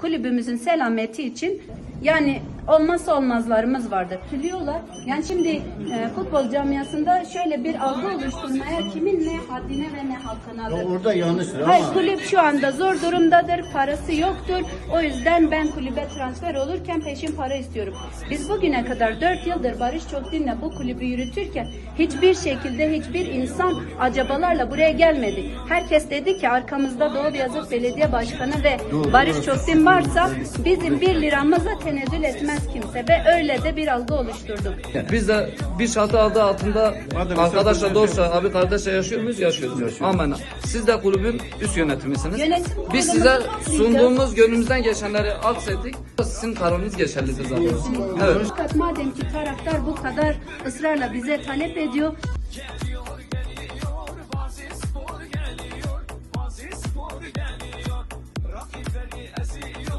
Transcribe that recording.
kulübümüzün selameti için yani olmazsa olmazlarımız vardır. Biliyorlar. Yani şimdi e, futbol camiasında şöyle bir algı oluşturmaya kimin ne haddine ve ne hakkınadır. Orada yanlıştır Hayır ama kulüp şu anda zor durumdadır, parası yoktur. O yüzden ben kulübe transfer olurken peşin para istiyorum. Biz bugüne kadar 4 yıldır Barış Çokdin'le bu kulübü yürütürken hiçbir şekilde hiçbir insan acabalarla buraya gelmedi. Herkes dedi ki arkamızda Doğu Beyazıt Belediye Başkanı ve Barış Çokdin varsa bizim 1 liramıza tenezzül etmez kimse ve öyle de bir algı oluşturduk. Biz de bir çatı adı altında arkadaşla dostla abi kardeşle yaşıyor muyuz? Yaşıyoruz. Yaşıyor. Amen. Siz de kulübün üst yönetimisiniz. Yönetim biz size sunduğumuz gönlümüzden geçenleri aksettik. Sizin kararınız geçerlidir zaten. Evet. Fakat madem ki taraftar bu kadar ısrarla bize talep ediyor. Spor geliyor, Aziz Spor geliyor, rakipleri esiyor.